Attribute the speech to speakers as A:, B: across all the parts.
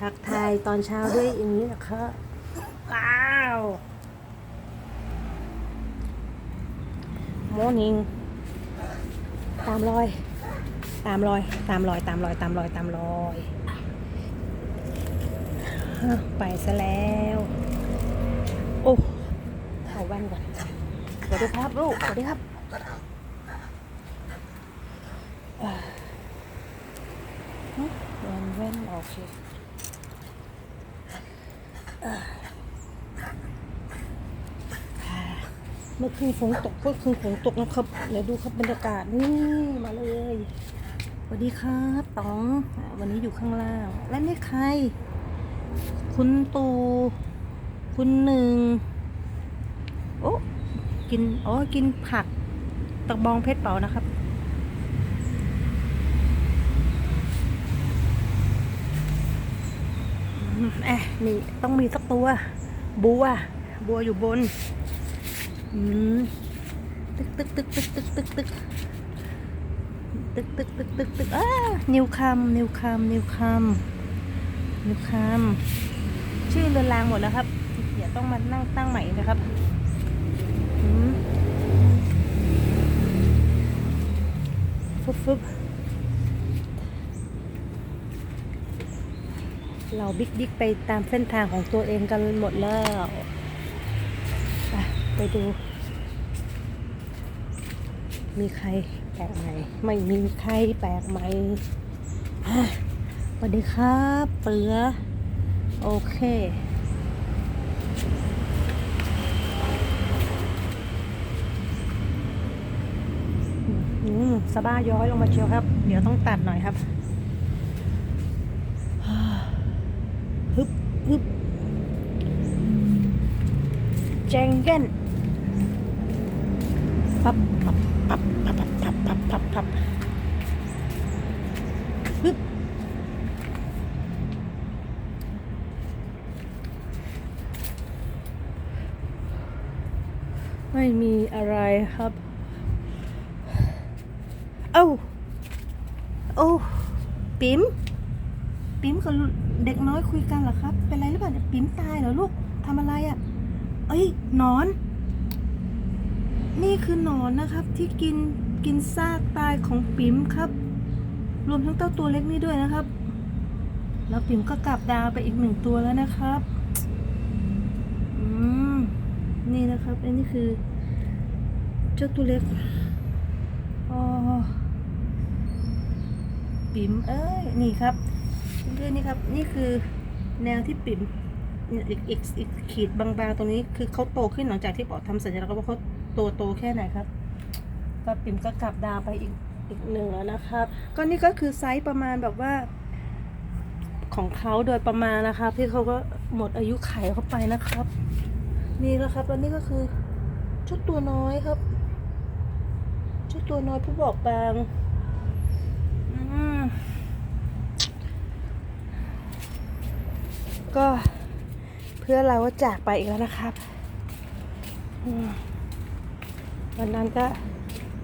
A: ทักทายตอนเช้าด้วยอย่างนี้นะคะว้าว โมนิงตามรอย ตามรอย ตามรอย ตามรอย ตามรอย ตามรอย ไปซะแล้ว โอ้เอาแว่นก่อนสวัสดีครับลูกสวัสดีครับว่นแว่นโอเคอ่าอ่า เมื่อคืนฝนตกเมื่อคืนฝนตกนะครับเดี๋ยวดูครับบรรยากาศนี่มาเลยสวัสดีครับต๋องวันนี้อยู่ข้างล่าง และนี่ใคร คุณตูคุณหนึ่งโอ้กินอ๋อกินผักตะบองเพชรเป๋านะครับ อืมเอ๊ะนี่ต้องมีสักตัว บัว บัวอยู่บน อืม ตึกตึกตึกตึกตึกตึกตึกตึกตึกตึกตึกตึกอ้านิวคำนิวคำนิวคำนิวคำชื่อเรือนรางหมดแล้วครับ เดี๋ยวต้องมานั่งตั้งใหม่นะครับ อืมฟึบฟึบ เราบิ๊กบิ๊กไปตามเส้นทางของตัวเองกันหมดแล้วไปไปดู มีใครแปลกใหม่ ไม่มีใครแปลกใหม่สวัสดีครับเปือ โอเคอืมสบ้าย้อยลงมาเชียวครับ เดี๋ยวต้องตัดหน่อยครับ ฮึบฮึบแจง เก้นปับปับปับปับปับปับปับปับฮึบไม่มีอะไรครับ เอ้าโอ้ปิ๋มปิ๋มกับเด็กน้อยคุยกันเหรอครับ เป็นไรหรือเปล่าเนี่ยปิ๋มตายเหรอลูกทำอะไรอะ่ะ เอ้ย นอน นี่คือหนอนนะครับ ที่กินกินซากตายของปิ๋มครับ รวมทั้งเต้าตัวเล็กนี่ด้วยนะครับ แล้วปิ๋มก็กลับดาวไปอีกหนึ่งตัวแล้วนะครับอืมนี่นะครับอันนี้คือ เจ้าตัวเล็กอ๋อปิ๋มเอ้ยนี่ครับเพื่อนๆนี่ครับ นี่คือแนวที่ปิ๋ม อีกอีกอีกขีดบางๆ ตรงนี้คือเขาโตขึ้นหลังจากที่ปอทำสัญลักษณ์ว่าเขาโตโตแค่ไหนครับ ก็ปิ๋มก็กลับดาวไปอีกอีกหนึ่งแล้วนะครับ ก็นี่ก็คือไซส์ประมาณแบบว่า ของเขาโดยประมาณนะครับ ที่เขาก็หมดอายุไขเข้าไปนะครับ นี่แล้วครับแล้วนี่ก็คือ ชุดตัวน้อยครับ ชุดตัวน้อยผู้บอกบางอืมก็ เพื่อเราก็จากไปอีกแล้วนะครับ วันนั้นก็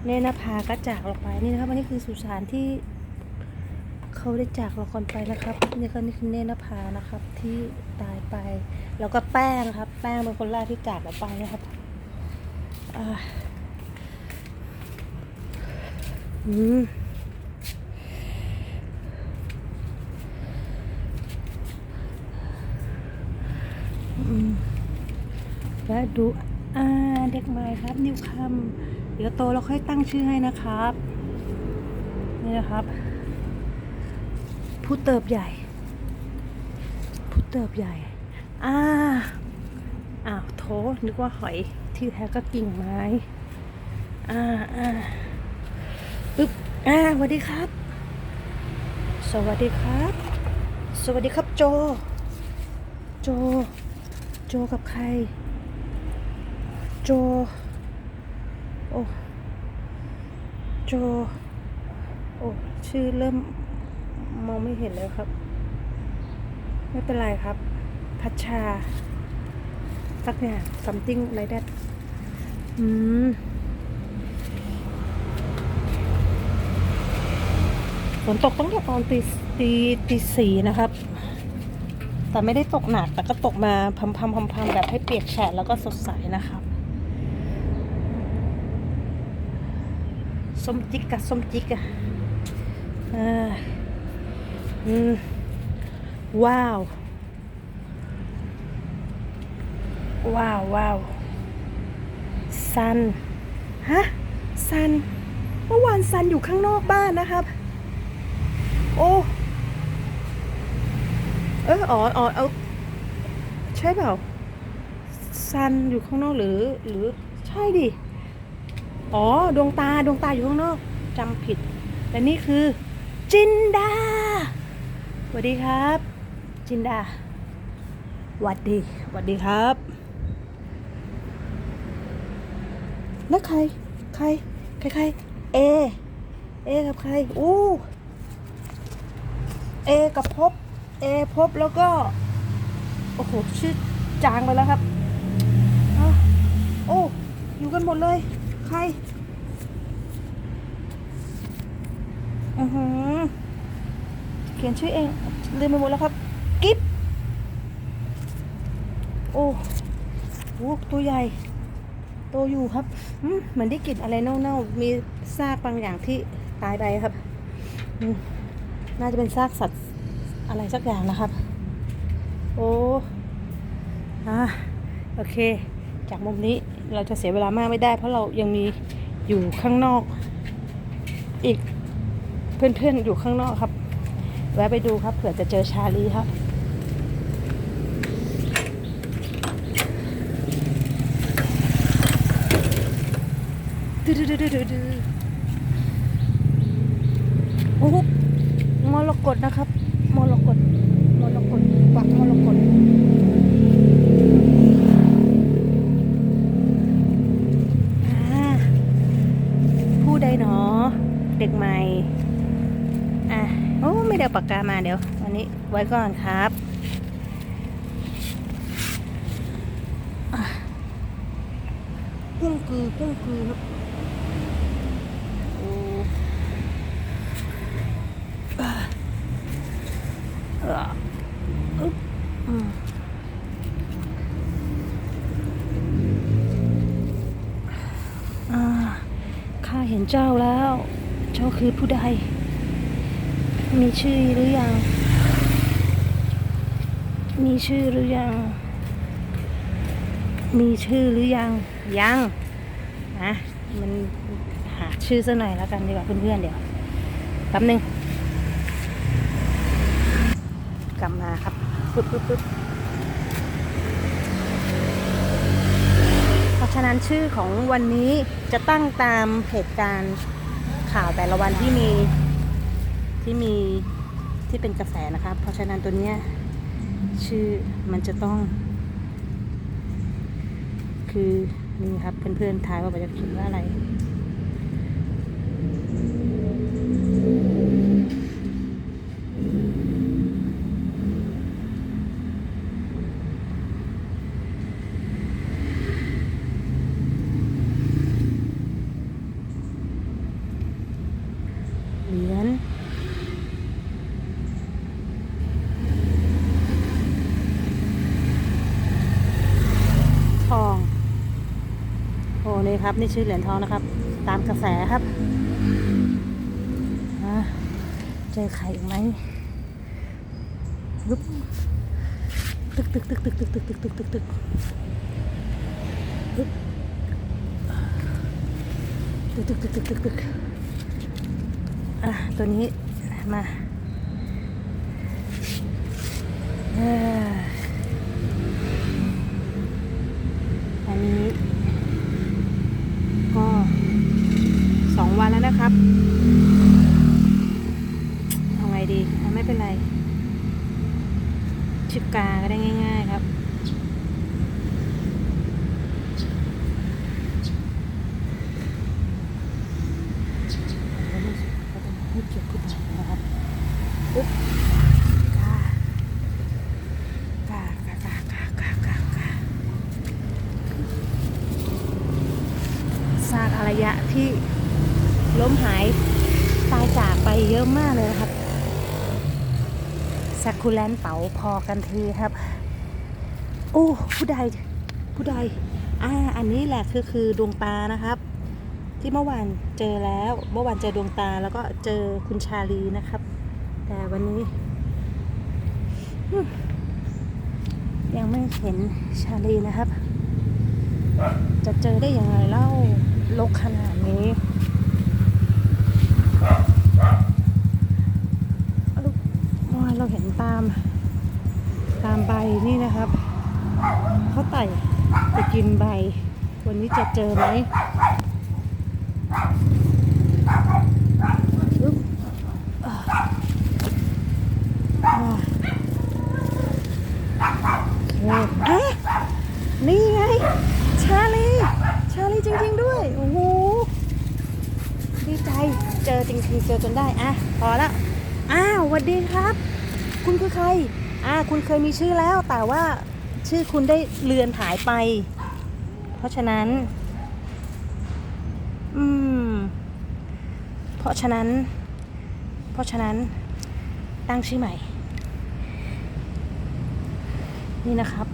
A: เนนภาก็จากเราไปนี่นะครับอันนี้คือสุสานที่เขาได้จากเราก่อนไปนะครับนี่ก็นี่คือเนนภานะครับ ที่ตายไป แล้วก็แป้งครับ แป้งเป็นคนแรกที่จากเราไปนะครับอ่าอืม แล้วดูอ่าเด็กใหม่ครับนิวคัมเดี๋ยวโตเราค่อยตั้งชื่อให้นะครับ นี่นะครับ ผู้เติบใหญ่ ผู้เติบใหญ่อ่าอ้าวโถนึกว่าหอยที่แท้ก็กิ่งไม้อ่าอ่าปึ๊บอ่าสวัสดีครับ สวัสดีครับ สวัสดีครับโจ โจ โจกับใคร โจ โอ้ โจ โอ้ ชื่อเริ่มมองไม่เห็นเลยครับ ไม่เป็นไรครับ พัชชา สักอย่าง something like that อืมฝนตกตั้งแต่ตอนตีตีตีสี่นะครับ แต่ไม่ได้ตกหนัก แต่ก็ตกมาพัมพัมพัมพัมแบบให้เปียกแฉะแล้วก็สดใสนะครับ ส้มจิกกับส้มจิกอะเอออืม ว้าว ว้าวว้าวซัน ฮะ ซัน เมื่อวานซันอยู่ข้างนอกบ้านนะครับ โอ้ เอออ๋ออ๋อเอาใช่เปล่าซันอยู่ข้างนอกหรือหรือใช่ดิอ๋อดวงตาดวงตาอยู่ข้างนอกจำผิดแต่นี่คือ จินดาสวัสดีครับ จินดาหวัดดีหวัดดีครับ แล้วใคร ใคร ใครใครเอ เอกับใคร อู้ เอกับพบ เอพบแล้วก็ โอ้โห ชื่อจางไปแล้วครับอโอ้ อยู่กันหมดเลย ใครอือหือเขียนชื่อเองลืมไปหมดแล้วครับ กิฟโอ้โหตัวใหญ่ โตอยู่ครับเหมือนได้กลิ่นอะไรเน่าๆ มีซากบางอย่างที่ตายไปครับ น่าจะเป็นซากสัตว์ อะไรสักอย่างนะครับ โอ้อะโอเค จากมุมนี้เราจะเสียเวลามากไม่ได้ เพราะเรายังมีอยู่ข้างนอก อีกเพื่อนๆอยู่ข้างนอกครับ แวะไปดูครับ เผื่อจะเจอชาลีครับดูดูดูดูดูดูโอ้โหมรกตนะครับ ด็กใหม่อะโอ้ไม่ได้เอาปากกามาเดี๋ยววันนี้ไว้ก่อนครับกุ้งคือกุ้งคือครับโอ้อะอออึ๊บอืมอ่าข้าเห็นเจ้าแล้ว จ้าคือผู้ใด มีชื่อหรือยัง มีชื่อหรือยัง มีชื่อหรือยัง ยัง นะ มันหาชื่อซะหน่อยแล้วกันดีกว่าเพื่อนๆเดี๋ยวแป๊บหนึง กลับมาครับปึ๊บปึ๊บปึ๊บเพราะฉะนั้นชื่อของวันนี้จะตั้งตามเหตุการณ์ ข่าวแต่ละวันที่มีที่มีที่เป็นกระแสนะคะเพราะฉะนั้นตัวเนี้ยชื่อมันจะต้อง คือนี่ครับเพื่อนๆทายว่าจะเขียนว่าอะไร เหรียญ ทอง โอ้นี่ ครับ นี่ชื่อเหรียญทองนะครับ ตามกระแสครับเจอไข่อีกไหมลุกตึกตึกตึกตึกตึกตึกตึกตึกตึกตึกตึกตึกตึกตึกตึกตึกตึกอะตัวนี้มาเอ่ออันนี้ 2 วันแล้วนะครับเอาไงดีไม่เป็นไรชิปกาก็ได้ง่าย ๆ ครับซากอารยะที่ ล้มหายตายจากไปเยอะมากเลยครับสักคุแลนเต๋าพอกันทีครับ โอ้ผู้ใดผู้ใดอ่าอันนี้แหละคือคือดวงตานะครับ ที่เมื่อวานเจอแล้วเมื่อวานเจอดวงตาแล้วก็เจอคุณชาลีนะครับ แต่วันนี้ ยังไม่เห็นชาลีนะครับ จะเจอได้ยังไงเล่าลกขนาดนี้ เราเห็นตาม ตามใบนี่นะครับ เขาไต่ไปกินใบ วันนี้จะเจอไหมอึ๊บอ่าอ่าโอเคเอ๊ะนี่ไง ชาลี ชาลีจริง ๆ ด้วย โอ้โห ดีใจ เจอจริงๆ เจอจนได้ อะ พอแล้ว อ้าวสวัสดีครับ คุณคือใคร อ่า คุณเคยมีชื่อแล้ว แต่ว่าชื่อคุณได้เลือนหายไป เพราะฉะนั้น อืม เพราะฉะนั้น เพราะฉะนั้น ตั้งชื่อใหม่ นี่นะครับ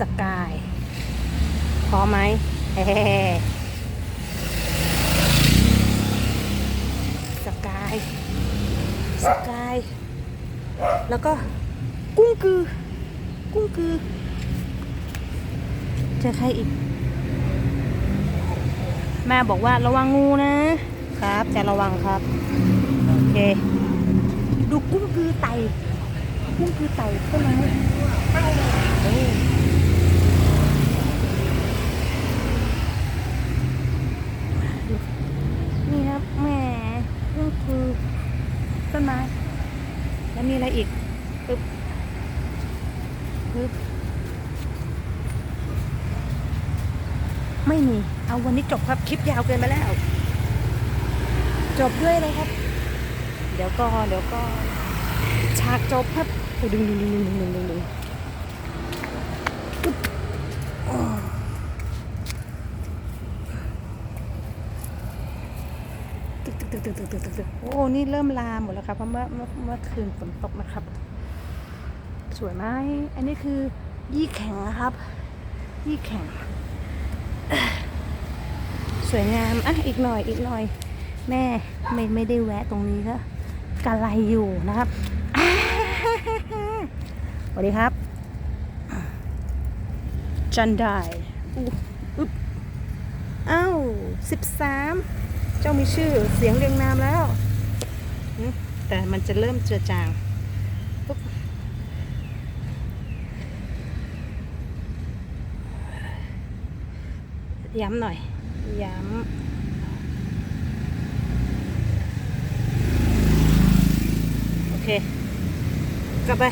A: สกายพร้อมไหมเฮ้สกายสกาย แล้วก็กุ้งกือ กุ้งกือเจอใครอีก แม่บอกว่าระวังงูนะ ครับ จะระวังครับ โอเค ดูกุ้งกือไต กุ้งกือไตต้นไหมโอ้นี่ครับแหมกุ้งคือต้นไม้ แล้ว มีอะไรอีกปึ๊บปึ๊บไม่มี เอาวันนี้จบครับ คลิปยาวเกินไปแล้ว จบด้วยเลยครับ เดี๋ยวก็เดี๋ยวก็ ฉากจบครับดึงดึงดึงดึงดึงดึงดึงปึ๊บอ๋อ ตึกตึกตึกตึกตึกตึกโอ้นี่เริ่มลามหมดแล้วครับเพราะเมื่อเมื่อเมื่อคืนฝนตกนะครับ สวยไหมอันนี้คือยี่แข็งนะครับ ยี่แข็ง สวยงามอะอีกหน่อยอีกหน่อย แม่ไม่ไม่ได้แวะตรงนี้ก็กะไรอยู่นะครับสวัสดีครับ จันได้อุ๊บอ้าวสิบสาม เจ้ามีชื่อเสียงเรียงนามแล้ว แต่มันจะเริ่มเจือจางปุ๊บย้ำหน่อย ย้ำโอเค กลับไป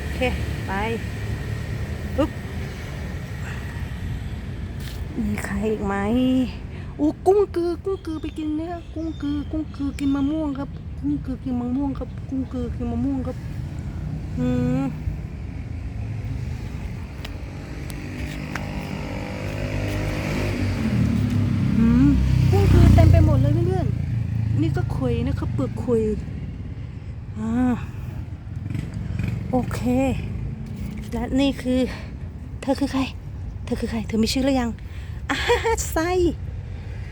A: โอเค ไป ปุ๊บ มีใครอีกไหมอู้กุ้งกือ กุ้งกือไปกินเนี่ยกุ้งกือ กุ้งกือกินมะม่วงครับ กุ้งกือกินมะม่วงครับ กุ้งกือกินมะม่วงครับ อืมกุ้งคือเต็มไปหมดเลยเพื่อนๆ นี่ก็คุยนะครับเปลือกคุยอ่าโอเค และนี่คือ เธอคือใคร เธอคือใคร เธอมีชื่อหรือยัง ไซ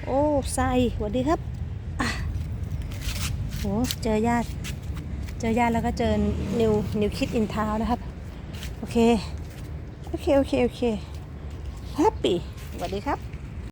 A: โอ้ไซสวัสดีครับโอ้เจอญาติ เจอญาติแล้วก็เจอนิวนิวคิดอินทาวนะครับ โอเค โอเค โอเค โอเคแฮปปี้สวัสดีครับ